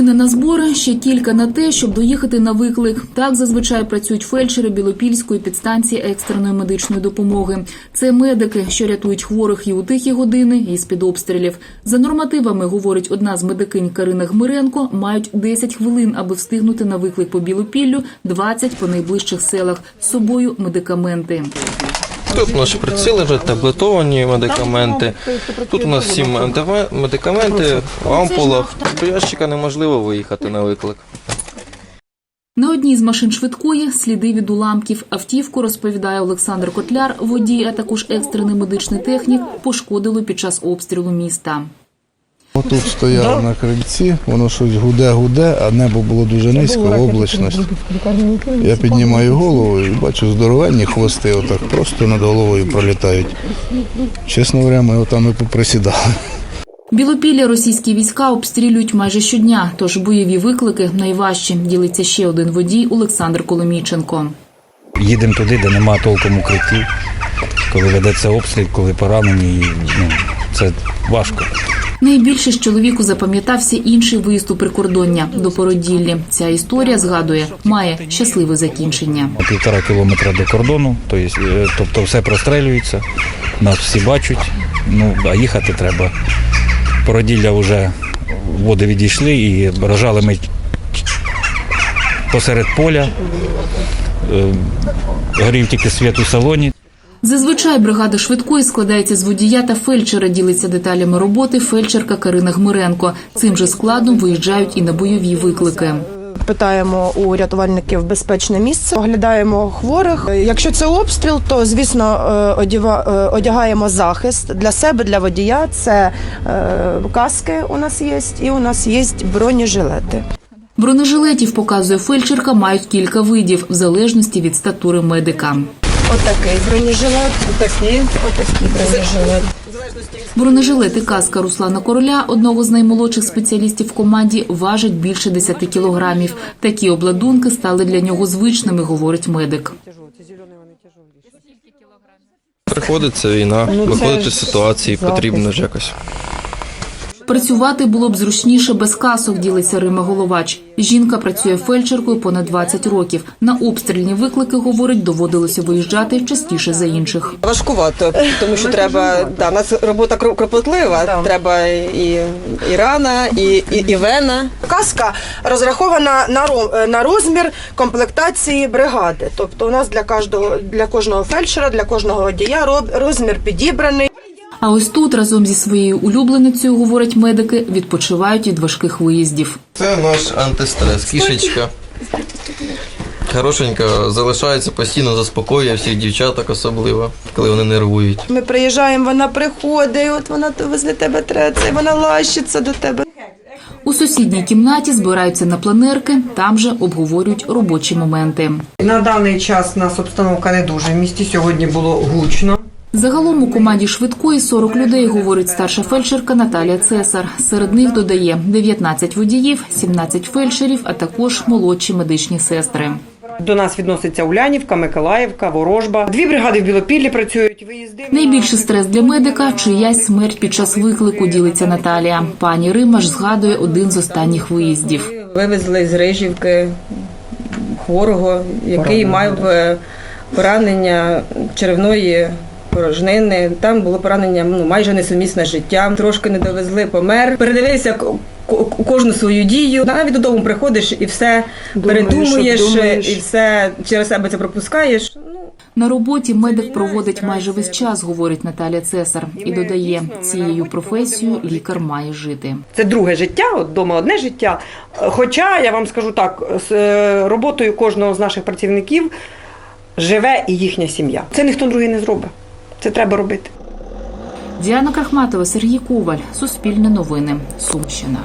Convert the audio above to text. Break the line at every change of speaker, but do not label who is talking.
хвилини на збори, ще кілька на те, щоб доїхати на виклик. Так зазвичай працюють фельдшери Білопільської підстанції екстреної медичної допомоги. Це медики, що рятують хворих і у тихі години, і з під обстрілів. За нормативами, говорить одна з медикинь Карина Гмиренко, мають 10 хвилин, аби встигнути на виклик по Білопіллю, 20 по найближчих селах. З собою медикаменти.
Тут наші приціли вже таблетовані медикаменти. Тут у нас всі медика- медикаменти в. До ящика неможливо виїхати на виклик.
На одній з машин швидкої сліди від уламків. Автівку, розповідає Олександр Котляр, водій, а також екстрений медичний технік, пошкодило під час обстрілу міста.
Отут стояв на крильці, воно щось гуде-гуде, а небо було дуже низько, облачність. Я піднімаю голову і бачу здоровенні хвости, отак просто над головою пролітають. Чесно говоря, ми отам і поприсідали.
Білопілля російські війська обстрілюють майже щодня, тож бойові виклики найважчі, ділиться ще один водій Олександр Коломійченко.
Їдемо туди, де нема толком укриттів, коли ведеться обстріл, коли поранені, ну, це важко.
Найбільше з чоловіку запам'ятався інший у прикордоння до породіллі. Ця історія згадує, має щасливе закінчення.
Півтора кілометра до кордону, е, тобто все прострелюється, нас всі бачать, ну, а їхати треба. Породілля вже води відійшли і рожали ми посеред поля. Е, Горів тільки світ у салоні.
Зазвичай бригада швидкої складається з водія та фельдшера. Ділиться деталями роботи фельдшерка Карина Гмиренко. Цим же складом виїжджають і на бойові виклики.
Питаємо у рятувальників безпечне місце, оглядаємо хворих. Якщо це обстріл, то звісно е, е, одягаємо захист для себе, для водія. Це е, каски у нас є, і у нас є бронежилети.
Бронежилетів, показує фельдшерка, мають кілька видів в залежності від статури медика.
Отакий бронежилет, отакий, отакий бронежилет.
Бронежилет і каска Руслана Короля, одного з наймолодших спеціалістів в команді, важать більше 10 кілограмів. Такі обладунки стали для нього звичними, говорить медик.
Приходиться війна, виходити з ситуації, потрібно ж якось.
Працювати було б зручніше без касок, ділиться Рима Головач. Жінка працює фельдшеркою понад 20 років. На обстрільні виклики, говорить, доводилося виїжджати частіше за інших.
Важкувато, тому що треба да, у нас робота кро- кропотлива. Треба і, і рана, і, і, і вена.
Каска розрахована на ро- на розмір комплектації бригади. Тобто, у нас для кожного для кожного фельдшера, для кожного водія роб- розмір підібраний.
А ось тут разом зі своєю улюбленицею, говорять медики, відпочивають від важких виїздів.
Це наш антистрес, кішечка. Хорошенька, залишається постійно, заспокоює всіх дівчаток особливо, коли вони нервують.
Ми приїжджаємо, вона приходить, от вона то возле тебе треться, вона лащиться до тебе.
У сусідній кімнаті збираються на планерки, там же обговорюють робочі моменти.
На даний час у нас обстановка не дуже. В місті сьогодні було гучно.
Загалом у команді швидкої 40 людей, говорить старша фельдшерка Наталія Цесар. Серед них додає 19 водіїв, 17 фельдшерів, а також молодші медичні сестри.
До нас відноситься Улянівка, Миколаївка, Ворожба. Дві бригади в Білопіллі працюють. Виїзди
Найбільший стрес для медика чиясь смерть під час виклику, ділиться Наталія. Пані Рима ж згадує один з останніх виїздів.
Вивезли з Рижівки хворого, який мав е, поранення черевної порожнини. Там було поранення ну, майже несумісне з життям. Трошки не довезли, помер. Передивився кожну свою дію. Навіть додому приходиш і все
Думаєш,
передумуєш, і все через себе це пропускаєш. Ну,
На роботі медик проводить майже весь час, говорить Наталія Цесар, і додає, цією професією лікар має жити.
Це друге життя, от вдома одне життя. Хоча я вам скажу так, з е, роботою кожного з наших працівників живе і їхня сім'я. Це ніхто другий не зробить. Це треба робити.
Діана Крахматова, Сергій Коваль, Суспільне новини, Сумщина.